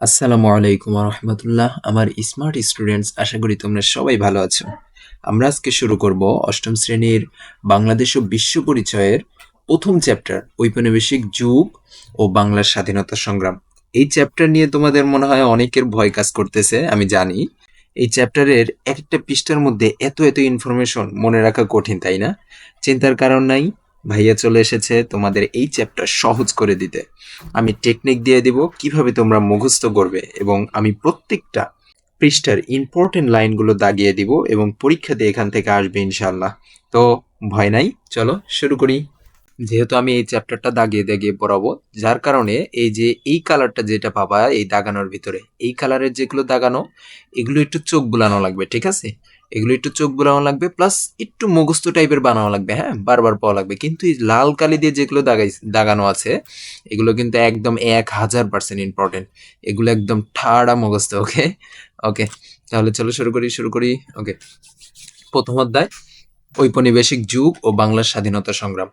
আসসালামু আলাইকুম রহমতুল্লাহ আমার স্মার্ট স্টুডেন্টস আশা করি তোমরা সবাই ভালো আছো। আমরা আজকে শুরু করব অষ্টম শ্রেণির বাংলাদেশ ও বিশ্ব পরিচয়ের প্রথম চ্যাপ্টার ঔপনিবেশিক যুগ ও বাংলার স্বাধীনতা সংগ্রাম। এই চ্যাপ্টার নিয়ে তোমাদের মনে হয় অনেকের ভয় কাজ করতেছে, আমি জানি। এই চ্যাপ্টারের এক একটা পৃষ্ঠার মধ্যে এত এত ইনফরমেশন মনে রাখা কঠিন, তাই না? চিন্তার কারণ নাই। ভাইয়া চলে এসেছে তোমাদের এই চ্যাপ্টার সহজ করে দিতে। আমি টেকনিক দিয়ে দিব কীভাবে তোমরা মুখস্থ করবে এবং আমি প্রত্যেকটা পৃষ্ঠার ইম্পর্টেন্ট লাইনগুলো দাগিয়ে দিব এবং পরীক্ষাতে এখান থেকে আসবে ইনশাল্লাহ তো ভয় নাই, চলো শুরু করি। যেহেতু আমি এই চ্যাপ্টারটা দাগিয়ে দাগিয়ে পড়াবো, যার কারণে এই যে এই কালারটা যেটা পাবা এই দাগানোর ভিতরে, এই কালারের যেগুলো দাগানো, এগুলো একটু চোখ বুলানো লাগবে, ঠিক আছে? এগুলো একটু চোখ বুলানো লাগবে প্লাস একটু মুখস্থ টাইপের বানানো লাগবে হ্যাঁ? বারবার পাওয়া লাগবে। কিন্তু এই লাল কালি দিয়ে যেগুলো দাগাই দাগানো আছে, এগুলো কিন্তু একদম এক হাজার পার্সেন্ট ইম্পর্টেন্ট এগুলো একদম ঠাড়া মুখস্থ ওকে ওকে তাহলে চলো শুরু করি শুরু করি ওকে প্রথম অধ্যায়, ঔপনিবেশিক যুগ ও বাংলার স্বাধীনতা সংগ্রাম।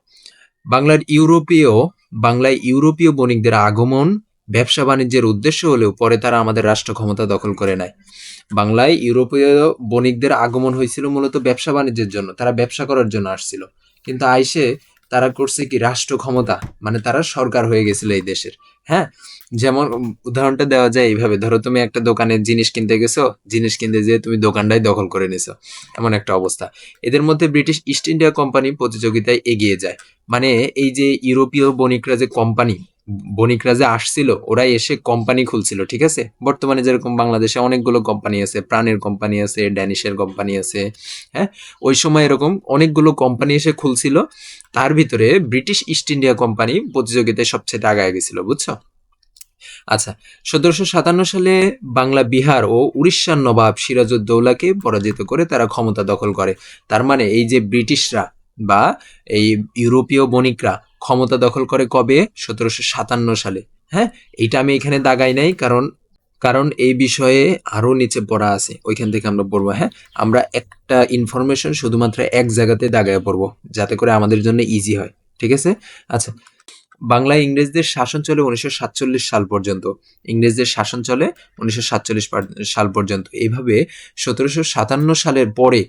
বাংলার ইউরোপীয়, বাংলায় ইউরোপীয় বণিকদের আগমন ব্যবসা বাণিজ্যের উদ্দেশ্য হলেও পরে তারা আমাদের রাষ্ট্র ক্ষমতা দখল করে নেয়। বাংলায় ইউরোপীয় বণিকদের আগমন হয়েছিল মূলত ব্যবসা বাণিজ্যের জন্য, তারা ব্যবসা করার জন্য আসছিল। কিন্তু আইসে তারা করছে কি, রাষ্ট্র ক্ষমতা মানে তারা সরকার হয়ে গেছিল এই দেশের। হ্যাঁ? যেমন উদাহরণটা দেওয়া যায় এইভাবে, ধরো তুমি একটা দোকানে জিনিস কিনতে গেছো, জিনিস কিনতে যেয়ে তুমি দোকানটাই দখল করে নিছো। এমন একটা অবস্থা। এদের মধ্যে ব্রিটিশ ইস্ট ইন্ডিয়া কোম্পানি প্রতিযোগিতায় এগিয়ে যায়। মানে এই যে ইউরোপীয় বণিকরা যে কোম্পানি বণিকরা যে আসছিল ওরা এসে কোম্পানি খুলছিল, ঠিক আছে? বর্তমানে যেরকম বাংলাদেশে অনেকগুলো কোম্পানি আছে, প্রাণের কোম্পানি আছে, ড্যানিশের কোম্পানি আছে হ্যাঁ? ওই সময় এরকম অনেকগুলো কোম্পানি এসে খুলছিল, তার ভিতরে ব্রিটিশ ইস্ট ইন্ডিয়া কোম্পানি প্রতিযোগিতায় সবচেয়ে আগায় গেছিল, বুঝছ? আচ্ছা সতেরোশো সাতান্ন সালে বাংলা বিহার ও উড়িষ্যার নবাব সিরাজউদ্দৌলাকে পরাজিত করে তারা ক্ষমতা দখল করে। তার মানে এই যে ব্রিটিশরা বা এই ইউরোপীয় বণিকরা ক্ষমতা দখল করে কবে? সতেরোশো সাতান্ন সালে। হ্যাঁ এটা আমি এখানে দাগাই নাই, কারণ কারণ এই বিষয়ে আরও নিচে পড়া আছে। ওইখান থেকে আমরা পড়ব হ্যাঁ? আমরা একটা ইনফরমেশন শুধুমাত্র এক জায়গাতে দাগায় পড়ব, যাতে করে আমাদের জন্য ইজি হয়। ঠিক আছে? আচ্ছা বাংলায় ইংরেজদের শাসন চলে উনিশশো সাতচল্লিশ সাল পর্যন্ত। ইংরেজদের শাসন চলে উনিশশো সাতচল্লিশ সাল পর্যন্ত। এভাবে সতেরোশো সাতান্ন সালের পরে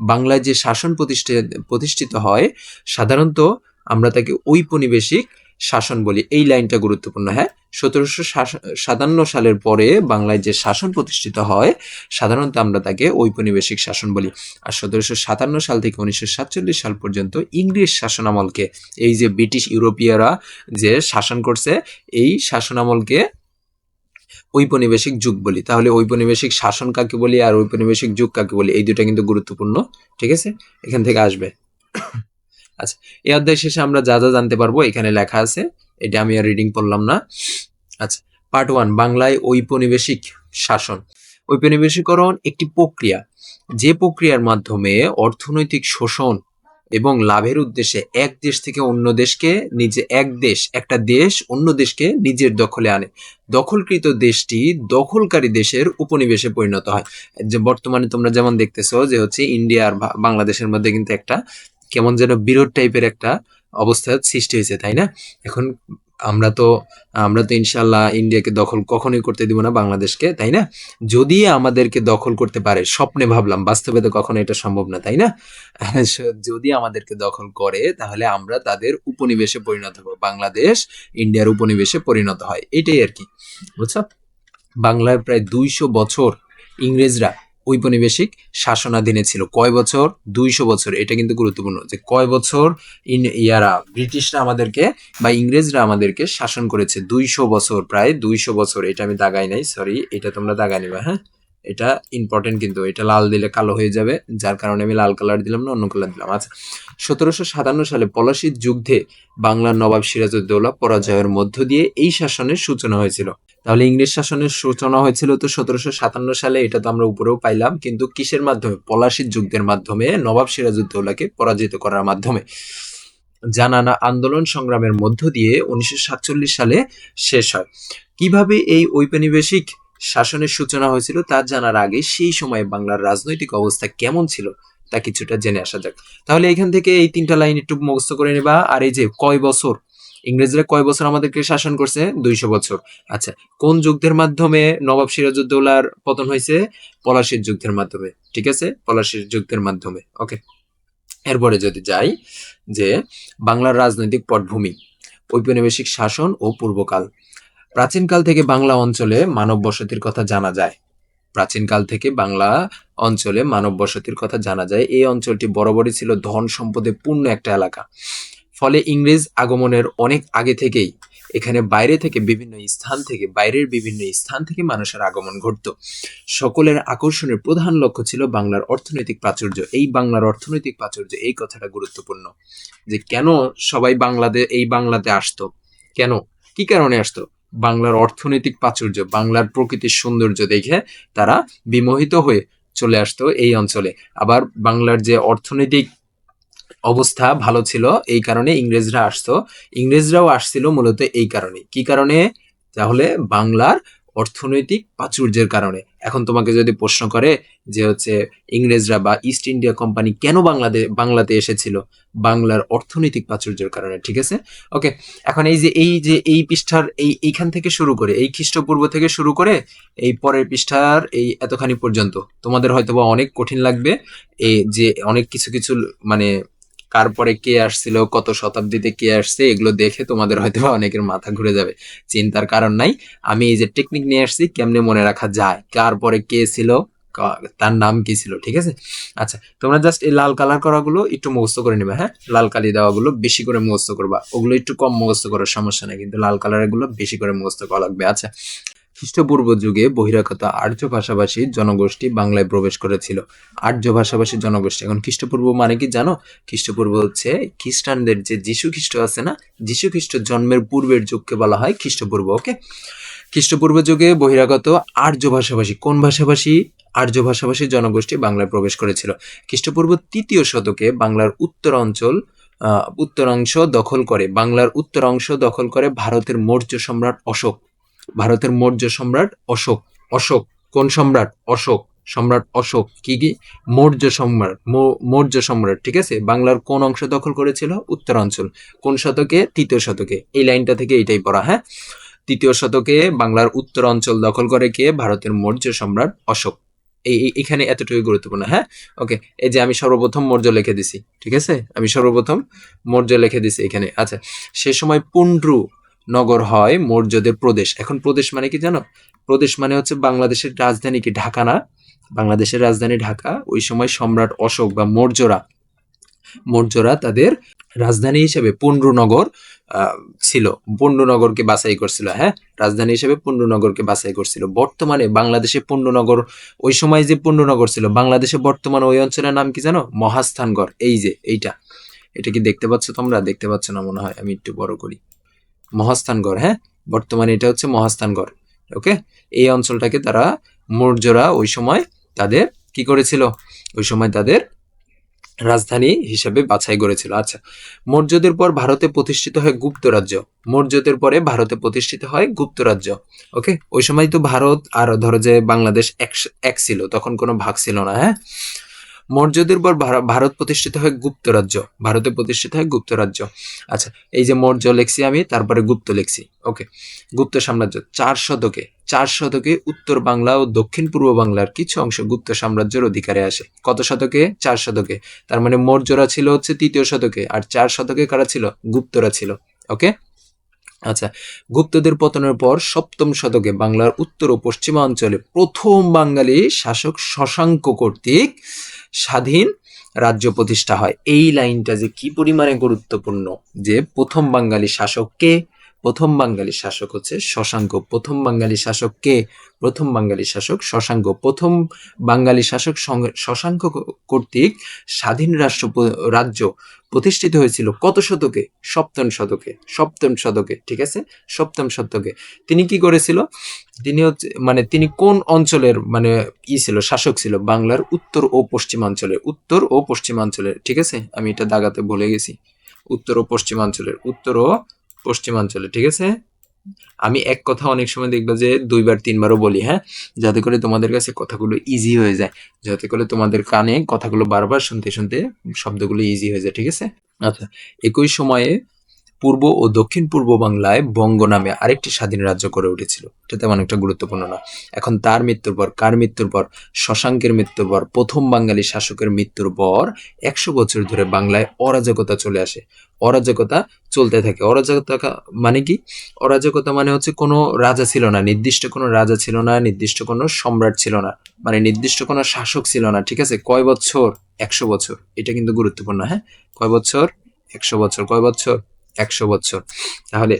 বাংলায় যে শাসন প্রতিষ্ঠিত প্রতিষ্ঠিত হয়, সাধারণত আমরা তাকে ঔপনিবেশিক শাসন বলি, এই লাইনটা গুরুত্বপূর্ণ হ্যাঁ? সতেরোশো সাতান্ন সালের পরে বাংলায় যে শাসন প্রতিষ্ঠিত হয়, সাধারণত আমরা তাকে ঔপনিবেশিক শাসন বলি। আর সতেরোশো সাতান্ন সাল থেকে উনিশশো সাতচল্লিশ সাল পর্যন্ত ইংরেজ শাসনামলকে, এই যে ব্রিটিশ ইউরোপীয়রা যে শাসন করছে, এই শাসনামলকে ঔপনিবেশিক যুগ বলি। তাহলে ঔপনিবেশিক শাসন কাকে বলি আর ঔপনিবেশিক যুগ কাকে বলি, এই দুটা কিন্তু গুরুত্বপূর্ণ, ঠিক আছে? এখান থেকে আসবে। আচ্ছা এই অধ্যায় শেষে আমরা যা যা জানতে পারব এখানে লেখা আছে। এটা আমি আর রিডিং করলাম না। আচ্ছা পার্ট ওয়ান বাংলায় ঔপনিবেশিক শাসন। ঔপনিবেশিকরণ একটি প্রক্রিয়া। যে প্রক্রিয়ার মাধ্যমে অর্থনৈতিক শোষণ এবং লাভের উদ্দেশ্যে এক দেশ থেকে অন্য দেশকে নিজে, এক দেশ, একটা দেশ অন্য দেশকে নিজের দখলে আনে। দখলকৃত দেশটি দখলকারী দেশের উপনিবেশে পরিণত হয়। যে বর্তমানে তোমরা যেমন দেখতেছো যে হচ্ছে ইন্ডিয়া আর বাংলাদেশের মধ্যে কিন্তু একটা কেমন যেন বিরোধ টাইপের একটা অবস্থা সৃষ্টি হয়েছে, তাই না? এখন আমরা তো আমরা তো ইনশাল্লাহ ইন্ডিয়াকে দখল কখনোই করতে দিব না বাংলাদেশকে, তাই না? যদি আমাদেরকে দখল করতে পারে, স্বপ্নে ভাবলাম, বাস্তবে তো কখনো এটা সম্ভব না, তাই না? যদি আমাদেরকে দখল করে, তাহলে আমরা তাদের উপনিবেশে পরিণত হব, বাংলাদেশ ইন্ডিয়ার উপনিবেশে পরিণত হয়, এটাই আর কি, বুঝছ? বাংলায় প্রায় দুইশো বছর ইংরেজরা ঔপনিবেশিক শাসনাধীনে ছিল। কয় বছর? দুইশো বছর। এটা কিন্তু গুরুত্বপূর্ণ যে কয় বছর ইন ইয়ারা ব্রিটিশরা আমাদেরকে বা ইংরেজরা আমাদেরকে শাসন করেছে। দুইশো বছর, প্রায় দুইশো বছর। এটা আমি দাগাই নাই সরি এটা তোমরা দাগাই নিবা হ্যাঁ? এটা ইম্পর্টেন্ট কিন্তু, এটা লাল দিলে কালো হয়ে যাবে। যার কারণে আমি লাল কালার দিলাম না, অন্য কালার দিলাম। আচ্ছা সতেরোশো সাতান্ন সালে পলাশির যুদ্ধে বাংলার নবাব সিরাজউদ্দৌলা পরাজয়ের মধ্য দিয়ে এই শাসনের সূচনা হয়েছিল। তাহলে ইংরেজ শাসনের সূচনা হয়েছিল তো সতেরোশো সাতান্ন সালে, এটা তো আমরা উপরেও পাইলাম। কিন্তু কিসের মাধ্যমে? পলাশির যুদ্ধের মাধ্যমে, নবাব সিরাজউদ্দৌলাকে পরাজিত করার মাধ্যমে। যা নানা আন্দোলন সংগ্রামের মধ্য দিয়ে উনিশশো সাতচল্লিশ সালে শেষ হয়। কীভাবে এই ঔপনিবেশিক শাসনের সূচনা হয়েছিল তা জানার আগে সেই সময়ে বাংলার রাজনৈতিক অবস্থা কেমন ছিল তা কিছুটা জেনে আসা যাক। তাহলে এখান থেকে এই তিনটা লাইন একটু মুখস্থ করে নেবা। আর এই যে কয় বছর ইংরেজরা কয় বছর আমাদেরকে শাসন করছে? দুইশো বছর। আচ্ছা কোন যুদ্ধের মাধ্যমে নবাব সিরাজউদ্দৌলার পতন হয়েছে? পলাশির যুদ্ধের মাধ্যমে, ঠিক আছে? পলাশির যুদ্ধের মাধ্যমে ওকে এরপরে যদি যাই, যে বাংলার রাজনৈতিক পটভূমি, ঔপনিবেশিক শাসন ও পূর্বকাল। প্রাচীনকাল থেকে বাংলা অঞ্চলে মানব বসতির কথা জানা যায়। প্রাচীনকাল থেকে বাংলা অঞ্চলে মানব বসতির কথা জানা যায়। এই অঞ্চলটি বরাবরই ছিল ধন সম্পদে পূর্ণ একটা এলাকা। ফলে ইংরেজ আগমনের অনেক আগে থেকেই এখানে বাইরে থেকে বিভিন্ন স্থান থেকে, বাইরের বিভিন্ন স্থান থেকে মানুষের আগমন ঘটতো। সকলের আকর্ষণের প্রধান লক্ষ্য ছিল বাংলার অর্থনৈতিক প্রাচুর্য। এই বাংলার অর্থনৈতিক প্রাচুর্য এই কথাটা গুরুত্বপূর্ণ। যে কেন সবাই বাংলাতে এই বাংলাতে আসতো? কেন? কি কারণে আসতো? বাংলার অর্থনৈতিক প্রাচুর্য, বাংলার প্রকৃতির সৌন্দর্য দেখে তারা বিমোহিত হয়ে চলে আসতো এই অঞ্চলে। আবার বাংলার যে অর্থনৈতিক অবস্থা ভালো ছিল, এই কারণে ইংরেজরা আসতো। ইংরেজরাও আসছিল মূলত এই কারণে। কি কারণে? তাহলে বাংলার অর্থনৈতিক প্রাচুর্যের কারণে। এখন তোমাকে যদি প্রশ্ন করে যে হচ্ছে ইংরেজরা বা ইস্ট ইন্ডিয়া কোম্পানি কেন বাংলাদেশ বাংলাতে এসেছিল? বাংলার অর্থনৈতিক প্রাচুর্যের কারণে, ঠিক আছে? ওকে এখন এই যে এই যে, এই পৃষ্ঠার, এই, এইখান থেকে শুরু করে, এই খ্রিস্টপূর্ব থেকে শুরু করে এই পরের পৃষ্ঠার এই এতখানি পর্যন্ত, তোমাদের হয়তোবা অনেক কঠিন লাগবে। এই যে, অনেক কিছু কিছু মানে কার পরে কে আসছিল, কত শতাব্দীতে কে আসছে, এগুলো দেখে তোমাদের হয়তো অনেকের মাথা ঘুরে যাবে। চিন্তার কারণ নাই। আমি এই যে টেকনিক নিয়ে আসছি, কেমনে মনে রাখা যায়? কার পরে কে ছিল? তার নাম কি ছিল, ঠিক আছে? আচ্ছা তোমরা জাস্ট এই লাল কালার করাগুলো একটু মুখস্থ করে নেবে হ্যাঁ? লাল কালি দেওয়াগুলো বেশি করে মুখস্থ করবা। ওগুলো একটু কম মুখস্থ করার সমস্যা নেই, কিন্তু লাল কালারেরগুলো বেশি করে মুখস্থ করা লাগবে। আচ্ছা খ্রিস্টপূর্ব যুগে বহিরাগত আর্য ভাষাভাষী জনগোষ্ঠী বাংলায় প্রবেশ করেছিল। আর্য ভাষাভাষী জনগোষ্ঠী, এখন খ্রিস্টপূর্ব মানে কি জানো? খ্রিস্টপূর্ব হচ্ছে খ্রিস্টানদের যে যিশু খ্রিস্ট আছে না? যিশু খ্রিস্ট জন্মের পূর্বের যুগকে বলা হয় খ্রিস্টপূর্ব, ওকে? খ্রিস্টপূর্ব যুগে বহিরাগত আর্য ভাষাভাষী, কোন ভাষাভাষী? আর্য ভাষাভাষী জনগোষ্ঠী বাংলায় প্রবেশ করেছিল। খ্রিস্টপূর্ব তৃতীয় শতকে বাংলার উত্তর অঞ্চল উত্তরাংশ দখল করে। বাংলার উত্তরাংশ দখল করে ভারতের মৌর্য সম্রাট অশোক। ভারতের মৌর্য সম্রাট অশোক অশোক, কোন সম্রাট? অশোক সম্রাট অশোক, কি কি? মৌর্য সম্রাট মৌর্য সম্রাট, ঠিক আছে? বাংলার কোন অংশ দখল করেছিল? উত্তরাঞ্চল। কোন শতকে? তৃতীয় শতকে। এই লাইনটা থেকে এটাই পড়া হ্যাঁ? তৃতীয় শতকে বাংলার উত্তর অঞ্চল দখল করে কে? ভারতের মৌর্য সম্রাট অশোক। এই- এখানে এতটুকু গুরুত্বপূর্ণ হ্যাঁ? ওকে, এই যে আমি সর্বপ্রথম মৌর্য লিখে দিছি, ঠিক আছে? আমি সর্বপ্রথম মৌর্য লিখে দিছি এখানে। আচ্ছা সে সময় পুন্ড্রু নগর হয় মৌর্যদের প্রদেশ। এখন প্রদেশ মানে কি জানো? প্রদেশ মানে হচ্ছে বাংলাদেশের রাজধানী কি? ঢাকা না? বাংলাদেশের রাজধানী ঢাকা। ওই সময় সম্রাট অশোক বা মৌর্যরা মৌর্যরা তাদের রাজধানী হিসেবে পুন্ড্রনগর আহ, ছিল। পুন্ড্রনগরকে বাছাই করছিল হ্যাঁ? রাজধানী হিসেবে পুন্ড্রনগরকে বাছাই করছিল। বর্তমানে বাংলাদেশে পুন্ড্রনগর ওই সময় যে পুন্ড্রনগর ছিল বাংলাদেশে বর্তমানে ওই অঞ্চলের নাম কি জানো? মহাস্থানগড়। এই যে এইটা। এটা কি দেখতে পাচ্ছ তোমরা? দেখতে পাচ্ছ না মনে হয়? আমি একটু বড় করি। মহাস্থানগড় হ্যাঁ? বর্তমানে এটা হচ্ছে মহাস্থানগড় ওকে? এই অঞ্চলটাকে তারা মৌর্যরা ওই সময় তাদের কি করেছিল? ওই সময় তাদের রাজধানী হিসেবে বাছাই করেছিল। আচ্ছা মৌর্যদের পর ভারতে প্রতিষ্ঠিত হয় গুপ্ত রাজ্য। মৌর্যদের পরে ভারতে প্রতিষ্ঠিত হয় গুপ্ত রাজ্য, ওকে? ওই সময় তো ভারত আর ধরো যে বাংলাদেশ এক ছিল, তখন কোনো ভাগ ছিল না হ্যাঁ? মৌর্যদের পর ভার- ভারত প্রতিষ্ঠিত হয় গুপ্ত রাজ্য। ভারতে প্রতিষ্ঠিত হয় গুপ্ত রাজ্য। আচ্ছা এই যে মৌর্য লেখছি আমি, তারপরে গুপ্ত লেখছি। ওকে, গুপ্ত সাম্রাজ্য, চার শতকে চার শতকে উত্তর বাংলা ও দক্ষিণ পূর্ব বাংলার কিছু অংশ গুপ্ত সাম্রাজ্যের অধিকারে আসে। কত শতকে? চার শতকে। তার মানে মৌর্যরা ছিল হচ্ছে তৃতীয় শতকে, আর চার শতকে কারা ছিল? গুপ্তরা ছিল। ওকে? আচ্ছা গুপ্তদের পতনের পর সপ্তম শতকে বাংলার উত্তর ও পশ্চিমাঞ্চলে প্রথম বাঙালি শাসক শশাঙ্ক কর্তৃক স্বাধীন রাজ্য প্রতিষ্ঠা হয়। এই লাইনটা যে কি পরিমাণে গুরুত্বপূর্ণ যে প্রথম বাঙালি শাসক কে প্রথম বাঙালি শাসক হচ্ছে শশাঙ্ক। প্রথম বাঙালি শাসক কে? প্রথম বাঙালি শাসক শশাঙ্ক। প্রথম বাঙালি শাসক শশাঙ্ক কর্তৃক স্বাধীন রাষ্ট্র রাজ্য প্রতিষ্ঠিত হয়েছিল কত শতকে? সপ্তম শতকে। সপ্তম শতকে, ঠিক আছে? সপ্তম শতকে। তিনি কি করেছিল? তিনি হচ্ছে মানে তিনি কোন অঞ্চলের মানে ই ছিল, শাসক ছিল? বাংলার উত্তর ও পশ্চিমাঞ্চলের উত্তর ও পশ্চিমাঞ্চলের ঠিক আছে? আমি এটা দাগাতে ভুলে গেছি। উত্তর ও পশ্চিমাঞ্চলের উত্তর ও পশ্চিমাঞ্চলে, ঠিক আছে? আমি এক কথা অনেক সময় দেখবে যে দুইবার, তিনবারও বলি হ্যাঁ? যাতে করে তোমাদের কাছে কথাগুলো ইজি হয়ে যায়। যাতে করে তোমাদের কানে কথাগুলো বারবার শুনতে শুনতে শব্দগুলো ইজি হয়ে যায়, ঠিক আছে? আচ্ছা একই সময়ে পূর্ব ও দক্ষিণ পূর্ব বাংলায় বঙ্গ নামে আরেকটি স্বাধীন রাজ্য করে উঠেছিল। এটা তেমন একটা গুরুত্বপূর্ণ না এখন তার মৃত্যুর পর, কার মৃত্যুর পর? শশাঙ্কের মৃত্যুর পর, প্রথম বাঙালি শাসকের মৃত্যুর পর একশো বছর ধরে বাংলায় অরাজকতা চলে আসে। অরাজকতা চলতে থাকে। অরাজকতা মানে কি? অরাজকতা মানে হচ্ছে কোনো রাজা ছিল না। নির্দিষ্ট কোনো রাজা ছিল না, নির্দিষ্ট কোনো সম্রাট ছিল না। মানে নির্দিষ্ট কোনো শাসক ছিল না, ঠিক আছে? কয় বছর? একশো বছর। এটা কিন্তু গুরুত্বপূর্ণ হ্যাঁ? কয় বছর? একশো বছর। কয় বছর? একশো বছর। তাহলে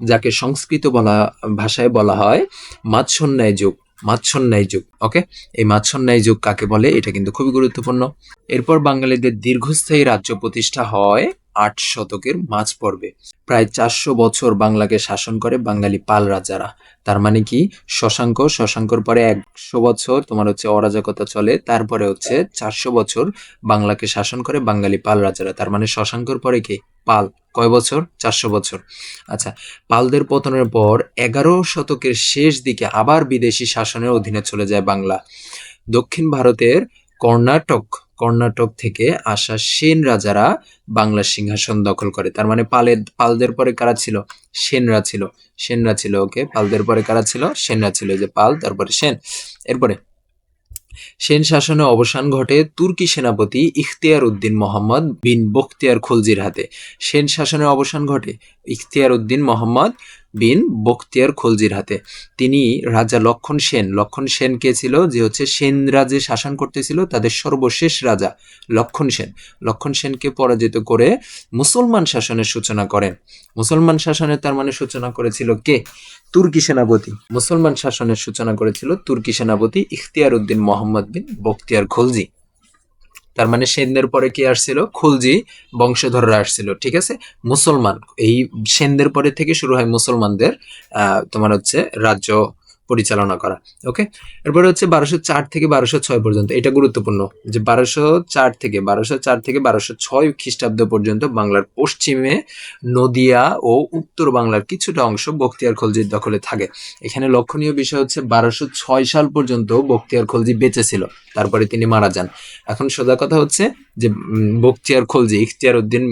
যাকে সংস্কৃত বলা, ভাষায় বলা হয়, মাৎসন্যায় যুগ মাৎসন্যায় যুগ ওকে এই মাৎসন্যায় যুগ কাকে বলে? এটা কিন্তু খুবই গুরুত্বপূর্ণ। এরপর বাঙালিদের দীর্ঘস্থায়ী রাজ্য প্রতিষ্ঠা হয় আট শতকের মাঝ পর্বে। প্রায় চারশো বছর বাংলাকে শাসন করে বাঙালি পাল রাজারা। তার মানে কি? শশাঙ্ক, শশাঙ্কর পরে একশো বছর তোমার হচ্ছে অরাজকতা চলে, তারপরে হচ্ছে চারশো বছর বাংলাকে শাসন করে বাঙালি পাল রাজারা। তার মানে শশাঙ্কর পরে কি? পাল। কয় বছর? চারশো বছর। আচ্ছা পালদের পতনের পর এগারো শতকের শেষ দিকে আবার বিদেশি শাসনের অধীনে চলে যায় বাংলা। দক্ষিণ ভারতের কর্ণাটক কর্ণাটক থেকে আসা সেন রাজারা বাংলার সিংহাসন দখল করে। তার মানে পালের পালদের পরে কারা ছিল? সেনরা ছিল। সেনরা ছিল ওকে, পালদের পরে কারা ছিল? সেনরা ছিল। যে পাল, তারপরে সেন। এরপরে, সেন শাসনে অবসান ঘটে তুর্কি সেনাপতি ইখতিয়ার উদ্দিন মোহাম্মদ বিন বখতিয়ার খুলজির হাতে। সেন শাসনের অবসান ঘটে ইখতিয়ার উদ্দিন মোহাম্মদ বিন বখতিয়ার খলজির হাতে। তিনি রাজা লক্ষণ সেন। লক্ষণ সেন কে ছিল? যে হচ্ছে সেন রাজে শাসন করতেছিল, তাদের সর্বশেষ রাজা লক্ষণ সেন। লক্ষণ সেনকে পরাজিত করে মুসলমান শাসনের সূচনা করেন মুসলমান শাসনের তার মানে সূচনা করেছিল কে? তুর্কি সেনাপতি। মুসলমান শাসনের সূচনা করেছিল তুর্কি সেনাপতি ইখতিয়ার উদ্দিন মোহাম্মদ বিন বখতিয়ার খলজি। তার মানে সেনদের পরে কি আসছিল? খুলজি বংশধররা আসছিল, ঠিক আছে? মুসলমান, এই সেনদের পরে থেকে শুরু হয় মুসলমানদের তোমার হচ্ছে রাজ্য পরিচালনা করা ওকে এরপরে হচ্ছে বারোশো চার থেকে বারোশো ছয় পর্যন্ত, এটা গুরুত্বপূর্ণ যে বারোশো চার থেকে, বারোশো চার থেকে বারোশো ছয় খ্রিস্টাব্দ পর্যন্ত বাংলার পশ্চিমে নদিয়া ও উত্তর বাংলার কিছুটা অংশ বখতিয়ার খলজির দখলে থাকে। এখানে লক্ষণীয় বিষয় হচ্ছে বারোশো ছয় সাল পর্যন্ত বখতিয়ার খলজি বেঁচে ছিল, তারপরে তিনি মারা যান। এখন সোজা কথা হচ্ছে যে বখতিয়ার খলজি, ইখতিয়ার উদ্দিন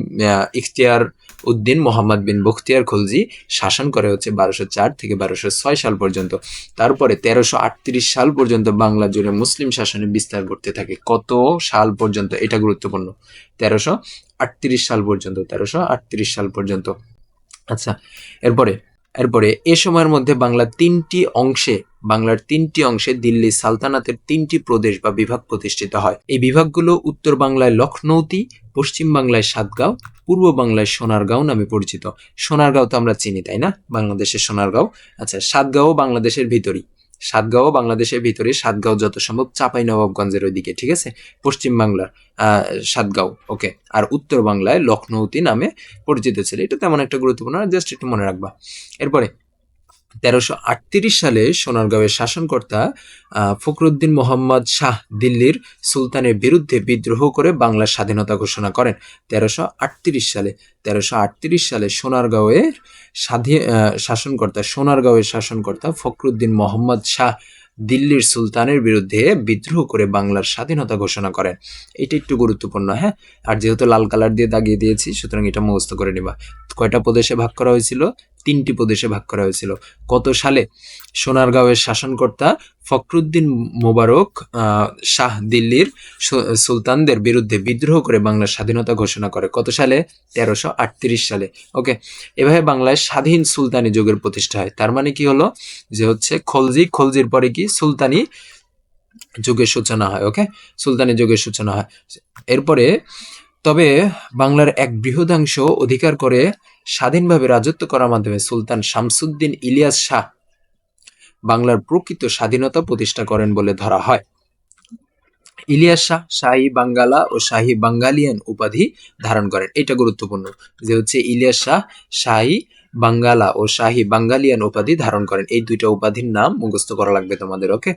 ইখতিয়ার উদ্দিন মোহাম্মদ বিন বখতিয়ার খলজি শাসন করে হচ্ছে বারোশো চার থেকে বারোশো ছয় সাল পর্যন্ত। তারপরে তেরোশো আটত্রিশ সাল পর্যন্ত বাংলা জুড়ে মুসলিম শাসনে বিস্তার করতে থাকে। কত সাল পর্যন্ত? এটা গুরুত্বপূর্ণ। তেরোশো আটত্রিশ সাল পর্যন্ত, তেরোশো আটত্রিশ সাল পর্যন্ত। আচ্ছা এরপরে এরপরে এ সময়ের মধ্যে বাংলার তিনটি অংশে বাংলার তিনটি অংশে দিল্লি সালতানাতের তিনটি প্রদেশ বা বিভাগ প্রতিষ্ঠিত হয়। এই বিভাগগুলো উত্তর বাংলায় লখনৌতি, পশ্চিম বাংলায় সাতগাঁও, পূর্ব বাংলায় সোনারগাঁও নামে পরিচিত। সোনারগাঁও তো আমরা চিনি, তাই না? বাংলাদেশের সোনারগাঁও। আচ্ছা সাতগাঁও বাংলাদেশের ভিতরই। সাতগাঁও বাংলাদেশের ভিতরে সাতগাঁও যত সম্ভব চাপাই নবাবগঞ্জের ওইদিকে, ঠিক আছে? পশ্চিম বাংলার সাতগাঁও, ওকে। আর উত্তর বাংলায় লখনৌতি নামে পরিচিত ছিল। এটা তেমন একটা গুরুত্বপূর্ণ জাস্ট একটু মনে রাখবা। এরপরে তেরোশো সালে সোনারগাঁওয়ের শাসনকর্তা ফখরুদ্দিন মোহাম্মদ শাহ দিল্লির সুলতানের বিরুদ্ধে বিদ্রোহ করে বাংলার স্বাধীনতা ঘোষণা করেন। তেরোশো সালে তেরোশো সালে সোনারগাঁওয়ের স্বাধীন শাসনকর্তা, সোনারগাঁওয়ের শাসনকর্তা ফখরুদ্দিন মোহাম্মদ শাহ দিল্লির সুলতানের বিরুদ্ধে বিদ্রোহ করে বাংলার স্বাধীনতা ঘোষণা করেন। এটা একটু গুরুত্বপূর্ণ হ্যাঁ? আর যেহেতু লাল কালার দিয়ে দাগিয়ে দিয়েছি, সুতরাং এটা মুখস্থ করে নিবা। কয়টা প্রদেশে ভাগ করা হয়েছিল? তিনটি প্রদেশে ভাগ করা হয়েছিল। কত সালে? সোনারগাঁওয়ের শাসনকর্তা ফখরুদ্দিন মোবারক শাহ দিল্লির সুলতানদের বিরুদ্ধে বিদ্রোহ করে বাংলার স্বাধীনতা ঘোষণা করে। কত সালে? তেরোশো সালে। ওকে, এভাবে বাংলায় স্বাধীন সুলতানি যুগের প্রতিষ্ঠা হয়। তার মানে কি হলো? যে হচ্ছে খলজি, খলজির পরে কি? সুলতানি যুগের সূচনা হয়, ওকে? সুলতানি যুগের সূচনা হয়। এরপরে তবে বাংলার এক বৃহদাংশ অধিকার করে স্বাধীনভাবে রাজত্ব করার মাধ্যমে সুলতান শামসুদ্দিন ইলিয়াস শাহ বাংলার প্রকৃত স্বাধীনতা প্রতিষ্ঠা করেন বলে ধরা হয়। ইলিয়াস শাহ, শাহী বাঙ্গালা ও শাহী বাঙ্গালিয়ান উপাধি ধারণ করেন। এটা গুরুত্বপূর্ণ যে হচ্ছে ইলিয়াস শাহ, শাহী বাঙ্গালা ও শাহী বাঙ্গালিয়ান উপাধি ধারণ করেন। এই দুইটা উপাধির নাম মুখস্থ করা লাগবে তোমাদের ওকে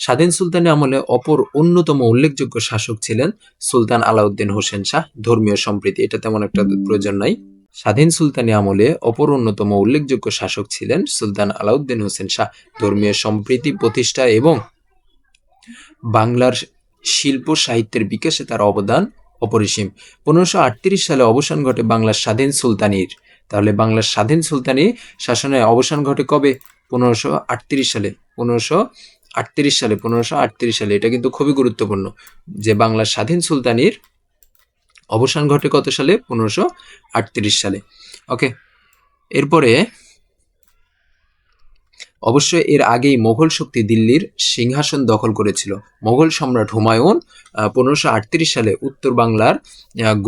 স্বাধীন সুলতানি আমলে অপর অন্যতম উল্লেখযোগ্য শাসক ছিলেন সুলতান আলাউদ্দিন হোসেন শাহ। ধর্মীয় সম্প্রীতি এটা তেমন একটা প্রয়োজন নাই। স্বাধীন সুলতানি আমলে অপর অন্যতম উল্লেখযোগ্য শাসক ছিলেন সুলতান আলাউদ্দিন হোসেন শাহ। ধর্মীয় সম্প্রীতি প্রতিষ্ঠা এবং বাংলার শিল্প সাহিত্যের বিকাশে তার অবদান অপরিসীম। পনেরোশো আটত্রিশ সালে অবসান ঘটে বাংলার স্বাধীন সুলতানির। তাহলে বাংলার স্বাধীন সুলতানি শাসনের অবসান ঘটে কবে? পনেরোশো আটত্রিশ সালে। পনেরোশো আটত্রিশ সালে, পনেরোশো আটত্রিশ সালে। এটা কিন্তু খুবই গুরুত্বপূর্ণ যে বাংলার স্বাধীন সুলতানির অবসান ঘটে কত সালে? পনেরোশো আটত্রিশ সালে। ওকে এরপরে অবশ্য এর আগেই মোগল শক্তি দিল্লির সিংহাসন দখল করেছিল। মোগল সম্রাট হুমায়ুন পনেরোশো সালে উত্তর বাংলার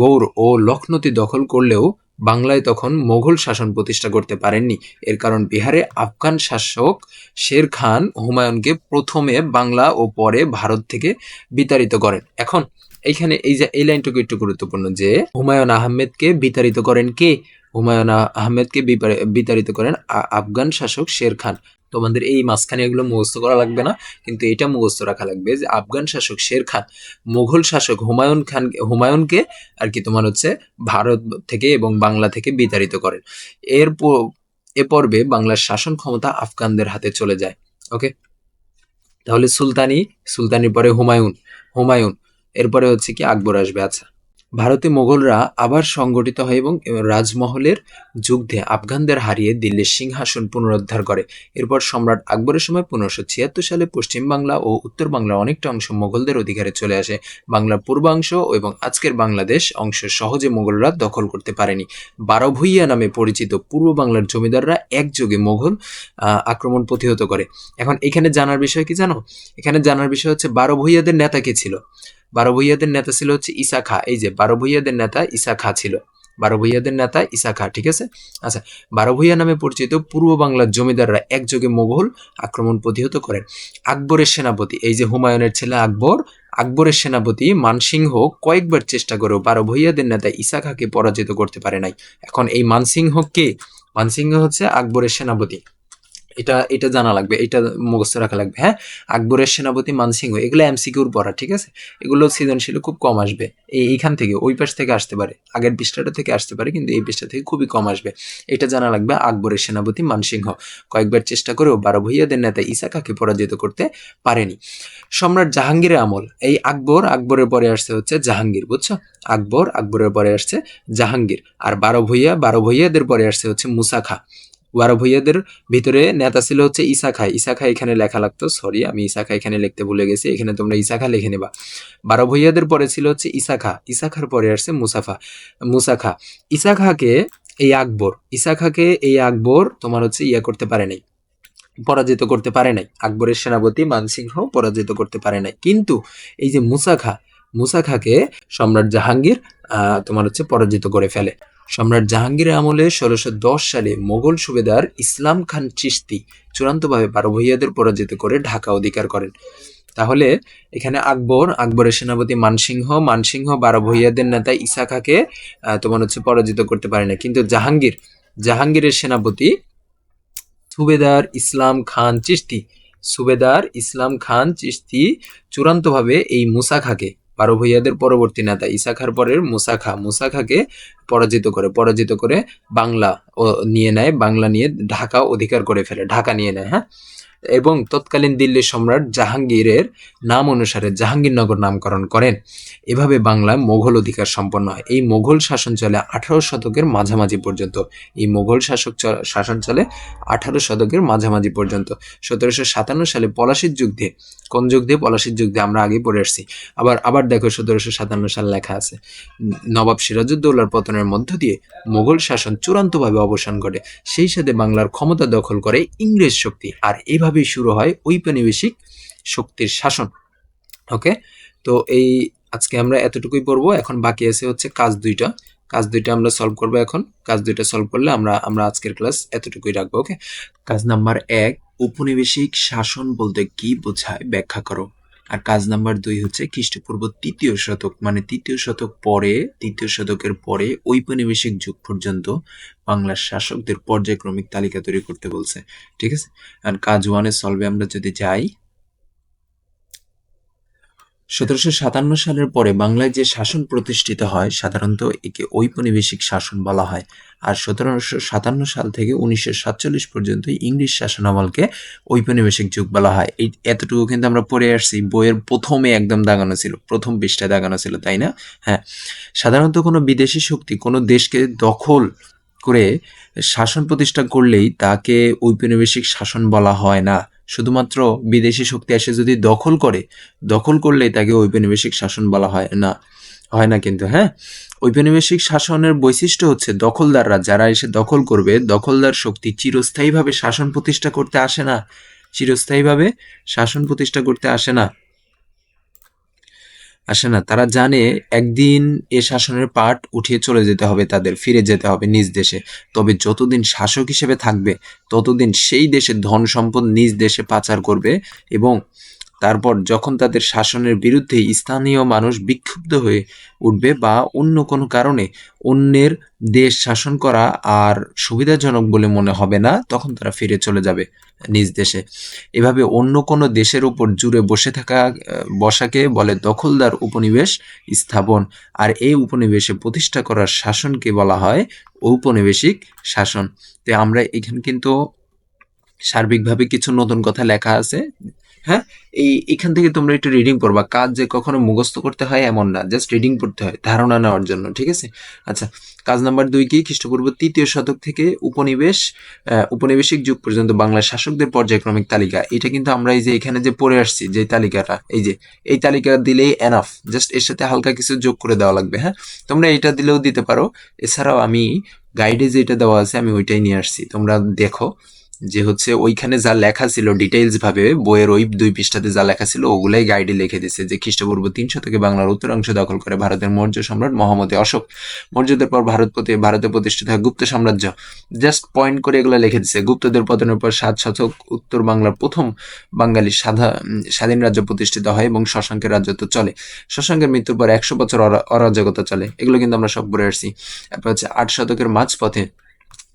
গৌর ও লখনৌতি দখল করলেও বাংলায় তখন মোঘল শাসন প্রতিষ্ঠা করতে পারেননি। এর কারণ বিহারে আফগান শাসক শের খান হুমায়ুনকে প্রথমে বাংলা ও পরে ভারত থেকে বিতাড়িত করেন। এখন এইখানে এই যে, এই লাইনটুকু একটু গুরুত্বপূর্ণ যে, হুমায়ুন আহমেদকে বিতাড়িত করেন কে? হুমায়ুন আহমেদকে বিতাড়িত করেন আফগান শাসক শের খান। তোমাদের এই মাঝখানে এগুলো মুখস্থ করা লাগবে না, কিন্তু এটা মুখস্থ রাখা লাগবে যে আফগান শাসক শের খান, মুঘল শাসক হুমায়ুন খান, হুমায়ুনকে আর কি তোমার হচ্ছে ভারত থেকে এবং বাংলা থেকে বিতাড়িত করেন। এর এ পর্বে বাংলার শাসন ক্ষমতা আফগানদের হাতে চলে যায়, ওকে? তাহলে সুলতানি, সুলতানির পরে হুমায়ুন হুমায়ুন, এরপরে হচ্ছে কি আকবর আসবে আচ্ছা। ভারতে মোগলরা আবার সংগঠিত হয় এবং রাজমহলের যুদ্ধে আফগানদের হারিয়ে দিল্লির সিংহাসন পুনরুদ্ধার করে। এরপর সম্রাট আকবরের সময় পনেরোশো ছিয়াত্তর সালে পশ্চিমবাংলা ও উত্তর বাংলার অনেকটা অংশ মোগলদের অধিকারে চলে আসে। বাংলার পূর্বাংশ এবং আজকের বাংলাদেশ অংশ সহজে মোগলরা দখল করতে পারেনি। বারো ভুইয়া নামে পরিচিত পূর্ব বাংলার জমিদাররা একযোগে মোগল আক্রমণ প্রতিহত করে। এখন এখানে জানার বিষয় কি জানো? এখানে জানার বিষয় হচ্ছে বারো ভুইয়াদের নেতা কে ছিল? বারো ভুইয়াদের নেতা ছিল হচ্ছে ইসা খা এই যে বারো ভুইয়াদের নেতা ইসা খা ছিল। বারো ভুইয়াদের নেতা ইসা খা ঠিক আছে? আচ্ছা বারো ভুইয়া নামে পরিচিত পূর্ব বাংলার জমিদাররা একযোগে মোগল আক্রমণ প্রতিহত করেন। আকবরের সেনাপতি, এই যে হুমায়ুনের ছেলে আকবর, আকবরের সেনাপতি মানসিংহ কয়েকবার চেষ্টা করেও বারো ভুইয়াদের নেতা ইসা খাকে পরাজিত করতে পারে নাই। এখন এই মানসিংহ কে? মানসিংহ হচ্ছে আকবরের সেনাপতি। এটা এটা জানা লাগবে, এটা মুখস্থ রাখা লাগবে হ্যাঁ? আকবরের সেনাপতি মানসিংহ এগুলো এমসিকিউর পড়া, ঠিক আছে? এগুলো সৃজনশীল খুব কম আসবে। এই, এইখান থেকে, ওই পাশ থেকে আসতে পারে, আগের পৃষ্ঠাটা থেকে আসতে পারে, কিন্তু এই পৃষ্ঠা থেকে খুবই কম আসবে। এটা জানা লাগবে আকবরের সেনাপতি মানসিংহ কয়েকবার চেষ্টা করেও বারো ভূইয়াদের নেতা ইসাকাকে পরাজিত করতে পারেনি। সম্রাট জাহাঙ্গীরের আমল, এই আকবর, আকবরের পরে আসছে হচ্ছে জাহাঙ্গীর, বুঝছ? আকবর, আকবরের পরে আসছে জাহাঙ্গীর, আর বারো ভূইয়া, বারো ভূইয়াদের পরে আসছে হচ্ছে মুসা খা বারো ভূইয়াদের ভিতরে নেতা ছিল হচ্ছে ইসা খা ইসা খা এখানে লেখা লাগতো সরি আমি ইসা খা এখানে লিখতে ভুলে গেছি, এখানে তোমরা ইসা খা লিখে নেবা। বারো ভূইয়াদের পরে ছিল হচ্ছে ইসা খা ইসা খার পরে আসছে মুসাফা। মুসা খা ইসা খাকে এই আকবর ইসা খাকে এই আকবর তোমার হচ্ছে ইয়া করতে পারে নাই, পরাজিত করতে পারে নাই। আকবরের সেনাপতি মানসিংহ পরাজিত করতে পারে নাই। কিন্তু এই যে মুসা খা মুসা খাকে সম্রাট জাহাঙ্গীর তোমার হচ্ছে পরাজিত করে ফেলে। সম্রাট জাহাঙ্গীরের আমলে ষোলোশো সালে মোগল সুবেদার ইসলাম খান চিশতি চূড়ান্তভাবে বারো ভূইয়াদের পরাজিত করে ঢাকা অধিকার করেন। তাহলে এখানে আকবর, আকবরের সেনাপতি মানসিংহ মানসিংহ বারো ভূইয়াদের নেতা ইসা খাকে তোমার হচ্ছে পরাজিত করতে পারে না। কিন্তু জাহাঙ্গীর, জাহাঙ্গীরের সেনাপতি সুবেদার ইসলাম খান চিশতি, সুবেদার ইসলাম খান চিশতি চূড়ান্তভাবে এই মুসা খাকে বারো ভূইয়াদের পরবর্তী নেতা ইসা খার পরের মুসাখা। মুসাখাকে মুসা খাকে পরাজিত করে পরাজিত করে বাংলা নিয়ে নেয়, বাংলা নিয়ে ঢাকা অধিকার করে ফেলে, ঢাকা নিয়ে নেয় হ্যাঁ? এবং তৎকালীন দিল্লির সম্রাট জাহাঙ্গীরের নাম অনুসারে জাহাঙ্গীরনগর নামকরণ করেন। এভাবে বাংলায় মোগল অধিকার সম্পন্ন হয়। এই মোগল শাসন চলে আঠারো শতকের মাঝামাঝি পর্যন্ত। এই মোগল শাসক শাসন চলে আঠারো শতকের মাঝামাঝি পর্যন্ত। সতেরোশো সাতান্ন সালে পলাশির যুদ্ধে, কোন যুদ্ধে? পলাশির যুদ্ধে আমরা আগে পড়ে আসছি। আবার আবার দেখো সতেরোশো সাতান্ন সাল লেখা আছে, নবাব সিরাজউদ্দৌলার পতনের মধ্য দিয়ে মোঘল শাসন চূড়ান্তভাবে অবসান ঘটে। সেই সাথে বাংলার ক্ষমতা দখল করে ইংরেজ শক্তি। আর এভাবেই শুরু হয় ঔপনিবেশিক শক্তির শাসন? ওকে তো এই আজকে আমরা এতটুকুই পড়ব। এখন বাকি আছে হচ্ছে কাজ দুইটা। কাজ দুইটা আমরা সলভ করব এখন। কাজ দুইটা সলভ করলে আমরা আমরা আজকের ক্লাস এতটুকুই রাখব ওকে কাজ নাম্বার এক উপনিবেশিক শাসন বলতে কি বোঝায়? ব্যাখ্যা করো। আর কাজ নাম্বার দুই হচ্ছে খ্রিস্টপূর্ব তৃতীয় শতক মানে তৃতীয় শতক পরে, তৃতীয় শতকের পরে ঔপনিবেশিক যুগ পর্যন্ত বাংলার শাসকদের পর্যায়ক্রমিক তালিকা তৈরি করতে বলছে। ঠিক আছে? আর কাজ ওয়ানের সলভে আমরা যদি যাই সতেরোশো সাতান্ন সালের পরে বাংলায় যে শাসন প্রতিষ্ঠিত হয়, সাধারণত একে ঔপনিবেশিক শাসন বলা হয়। আর সতেরোশো সাতান্ন সাল থেকে উনিশশো সাতচল্লিশ পর্যন্ত ইংলিশ শাসনামলকে ঔপনিবেশিক যুগ বলা হয়। এই এতটুকু কিন্তু আমরা পড়ে আসছি, বইয়ের প্রথমে একদম দাগানো ছিল, প্রথম পৃষ্ঠায় দাগানো ছিল, তাই না? হ্যাঁ। সাধারণত কোনো বিদেশি শক্তি, কোনো দেশকে দখল করে শাসন প্রতিষ্ঠা করলেই তাকে ঔপনিবেশিক শাসন বলা হয় না। শুধুমাত্র বিদেশি শক্তি এসে যদি দখল করে, দখল করলেই তাকে ঔপনিবেশিক শাসন বলা হয় না হয় না কিন্তু হ্যাঁ? ঔপনিবেশিক শাসনের বৈশিষ্ট্য হচ্ছে দখলদাররা, যারা এসে দখল করবে, দখলদার শক্তি চিরস্থায়ীভাবে শাসন প্রতিষ্ঠা করতে আসে না। চিরস্থায়ীভাবে শাসন প্রতিষ্ঠা করতে আসে না। আসে না। তারা জানে একদিন এ শাসনের পাট উঠিয়ে চলে যেতে হবে তাদের, ফিরে যেতে হবে নিজ দেশে। তবে যতদিন শাসক হিসেবে থাকবে, ততদিন সেই দেশের ধন সম্পদ নিজ দেশে পাচার করবে এবং তারপর যখন তাদের শাসনের বিরুদ্ধে স্থানীয় মানুষ বিক্ষুব্ধ হয়ে উঠবে বা অন্য কোনো কারণে অন্যের দেশ শাসন করা আর সুবিধাজনক বলে মনে হবে না, তখন তারা ফিরে চলে যাবে নিজ দেশে। এভাবে অন্য কোনো দেশের উপর জুড়ে বসে থাকা বসাকে বলে দখলদার উপনিবেশ স্থাপন। আর এই উপনিবেশে প্রতিষ্ঠা করার শাসনকে বলা হয় ঔপনিবেশিক শাসন। তো আমরা এখানে কিন্তু সার্বিকভাবে কিছু নতুন কথা লেখা আছে। হ্যাঁ? এই, এখান থেকে তোমরা একটু রিডিং পড়বা। কাজ যে কখনো মুখস্থ করতে হয় এমন না জাস্ট রিডিং পড়তে হয়, ধারণা নেওয়ার জন্য, ঠিক আছে? আচ্ছা কাজ নাম্বার দুই কি? খ্রিস্টপূর্ব তৃতীয় শতক থেকে উপনিবেশ উপনিবেশিক যুগ পর্যন্ত বাংলার শাসকদের পর্যায়ক্রমিক তালিকা। এটা কিন্তু আমরা এই যে এখানে যে পড়ে আসছি, যে তালিকাটা, এই যে, এই তালিকা দিলেই এনাফ জাস্ট এর সাথে হালকা কিছু যোগ করে দেওয়া লাগবে হ্যাঁ? তোমরা এটা দিলেও দিতে পারো। এছাড়াও আমি গাইডে যেটা দেওয়া আছে, আমি ওইটাই নিয়ে আসছি। তোমরা দেখো। যে হচ্ছে ওইখানে যা লেখা ছিল ডিটেইলস ভাবে, বইয়ের ওই দুই পৃষ্ঠাতে যা লেখা ছিল, ওগুলাই গাইডে লিখে দিছে যে খ্রিস্টপূর্ব তিন শতকে বাংলার উত্তরাংশ দখল করে ভারতের মৌর্য সম্রাট মহামতি অশোক। মৌর্যদের পর ভারত প্রতি, ভারতে প্রতিষ্ঠিত হয় গুপ্ত সাম্রাজ্য। জাস্ট পয়েন্ট করে এগুলো লিখে দিছে। গুপ্তদের পতনের পর সাত শতক উত্তর বাংলার প্রথম বাঙালি সাধা, স্বাধীন রাজ্য প্রতিষ্ঠিত হয় এবং শশাঙ্কের রাজত্ব চলে। শশাঙ্কের মৃত্যুর পর একশো বছর অরা- অরাজকতা চলে। এগুলো কিন্তু আমরা সব পড়ে আসছি। তারপর হচ্ছে আট শতকের মাঝপথে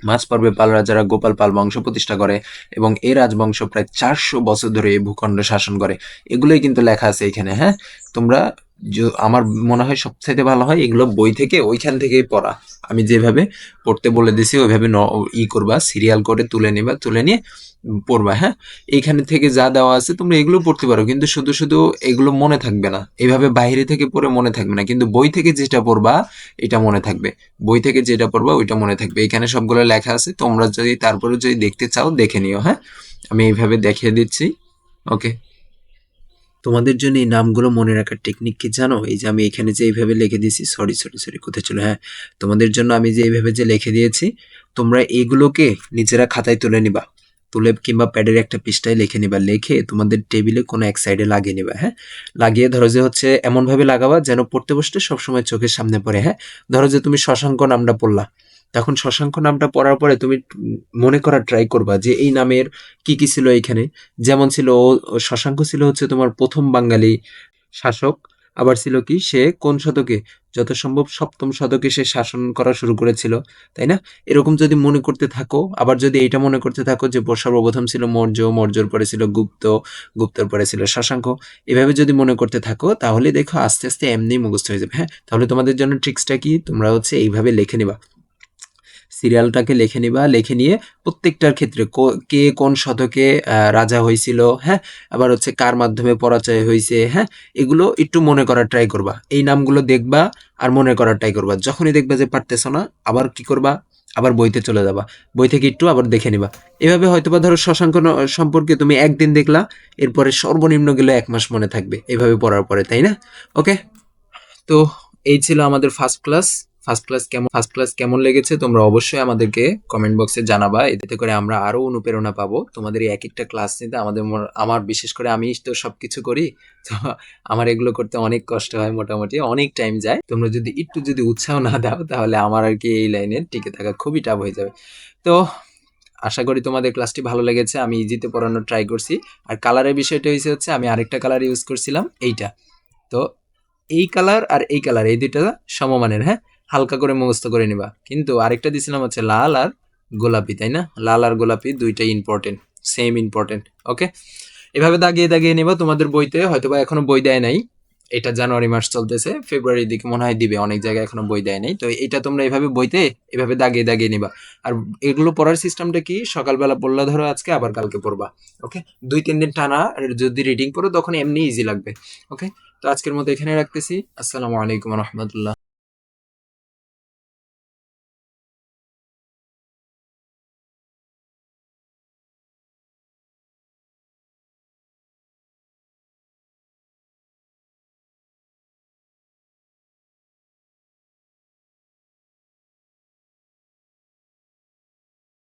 মাঝ পর্বে পাল রাজারা গোপাল পাল বংশ প্রতিষ্ঠা করে এবং এই রাজবংশ প্রায় চারশো বছর ধরে এই ভূখণ্ড শাসন করে। এগুলোই কিন্তু লেখা আছে এখানে হ্যাঁ? তোমরা আমার মনে হয় সবচাইতে ভালো হয় এগুলো বই থেকে, ওইখান থেকেই পড়া। আমি যেভাবে পড়তে বলে দিছি, ওইভাবে ই করবা সিরিয়াল করে তুলে নিবা, তুলে নিয়ে পড়বা হ্যাঁ? এইখানে থেকে যা দেওয়া আছে তোমরা এগুলো পড়তে পারো, কিন্তু শুধু শুধু এগুলো মনে থাকবে না। এইভাবে বাইরে থেকে পড়ে মনে থাকবে না, কিন্তু বই থেকে যেটা পড়বা, এটা মনে থাকবে। বই থেকে যেটা পড়বা, ওইটা মনে থাকবে। এখানে সবগুলো লেখা আছে, তোমরা যদি তারপরে যদি দেখতে চাও, দেখে নিও হ্যাঁ? আমি এইভাবে দেখিয়ে দিচ্ছি, ওকে? তোমাদের জন্য এই নামগুলো মনে রাখার টেকনিক কি জানো? এই যে আমি এখানে যে এইভাবে লিখে দিয়েছি সরি সরি সরি কোথায় ছিল হ্যাঁ তোমাদের জন্য আমি যে এইভাবে যে লিখে দিয়েছি, তোমরা এগুলোকে নিজেরা খাতায় তুলে নিবা। তুলে কিংবা প্যাডের একটা পৃষ্ঠায় লিখে নিবা। লিখে তোমাদের টেবিলে কোনো এক সাইডে লাগিয়ে নিবা হ্যাঁ? লাগিয়ে ধরো যে হচ্ছে এমনভাবে লাগাবা যেন পড়তে বসতে সবসময় চোখের সামনে পড়ে হ্যাঁ? ধরো যে তুমি শশাঙ্ক নামটা পড়লা। তখন শশাঙ্ক নামটা পড়ার পরে তুমি মনে করার ট্রাই করবা যে এই নামের কি কি ছিল এইখানে যেমন ছিল ও- শশাঙ্ক ছিল হচ্ছে তোমার প্রথম বাঙালি শাসক, আবার ছিল কি সে কোন শতকে? যত সম্ভব সপ্তম শতকে সে শাসন করা শুরু করেছিল, তাই না? এরকম যদি মনে করতে থাকো, আবার যদি এটা মনে করতে থাকো যে সর্বপ্রথম ছিল মৌর্য, মৌর্যর পরে ছিল গুপ্ত, গুপ্তর পরে ছিল শশাঙ্ক, এভাবে যদি মনে করতে থাকো তাহলে দেখো আস্তে আস্তে এমনি মুখস্থ হয়ে যাবে। হ্যাঁ তাহলে তোমাদের জন্য ট্রিক্সটা কি? তোমরা হচ্ছে এইভাবে লিখে নিবা। সিরিয়ালটাকে লিখে নিবা, লিখে নিয়ে প্রত্যেকটার ক্ষেত্রে কো- কোন শতকে রাজা হয়েছিল হ্যাঁ? আবার হচ্ছে কার মাধ্যমে পরাজয় হয়েছে হ্যাঁ? এগুলো একটু মনে করার ট্রাই করবা। এই নামগুলো দেখবা আর মনে করার ট্রাই করবা। যখনই দেখবা যে পারতেছো না, আবার কি করবা? আবার বইতে চলে যাবা। বই থেকে একটু আবার দেখে নিবা। এভাবে হয়তোবা ধরো শশাঙ্ক সম্পর্কে তুমি একদিন দেখলা, এরপরে সর্বনিম্ন গেলে এক মাস মনে থাকবে, এভাবে পড়ার পরে, তাই না? ওকে তো এই ছিল আমাদের ফার্স্ট ক্লাস ফার্স্ট ক্লাস কেমন ফার্স্ট ক্লাস কেমন লেগেছে তোমরা অবশ্যই আমাদেরকে কমেন্ট বক্সে জানাবা। এতে করে আমরা আরও অনুপ্রেরণা পাবো। তোমাদের এই এক একটা ক্লাস নিতে আমাদের আমার বিশেষ করে আমি তো সবকিছু করি, তো আমার এগুলো করতে অনেক কষ্ট হয় মোটামুটি, অনেক টাইম যায়। তোমরা যদি একটু যদি উৎসাহ না দাও, তাহলে আমার আর কি এই লাইনে টিকে থাকা খুবই টাফ হয়ে যাবে। তো আশা করি তোমাদের ক্লাসটি ভালো লেগেছে, আমি ইজিতে পড়ানোর ট্রাই করছি। আর কালারের বিষয়টা হয়েছে হচ্ছে, আমি আরেকটা কালার ইউজ করছিলাম, এইটা। তো এই কালার আর এই কালার এই দুইটা সমমানের হ্যাঁ? হালকা করে মুখস্থ করে নিবা। কিন্তু আরেকটা দিছিলাম হচ্ছে লাল আর গোলাপি, তাই না? লাল আর গোলাপি দুইটাই ইম্পর্টেন্ট সেম ইম্পর্টেন্ট ওকে এভাবে দাগিয়ে দাগিয়ে নিবা। তোমাদের বইতে হয়তোবা এখনও বই দেয় নাই। এটা জানুয়ারি মাস চলতেছে, ফেব্রুয়ারির দিকে মনে হয় দিবে, অনেক জায়গায় এখনও বই দেয় নাই। তো এটা তোমরা এভাবে বইতে এভাবে দাগিয়ে দাগিয়ে নিবা। আর এগুলো পড়ার সিস্টেমটা কি? সকালবেলা পড়লে ধরো আজকে, আবার কালকে পড়বা ওকে দুই, তিন দিন টানা যদি রিডিং পড়ো তখন এমনি ইজি লাগবে ওকে তো আজকের মতো এখানে রাখতেছি। আসসালামু আলাইকুম রহমতুল্লাহ।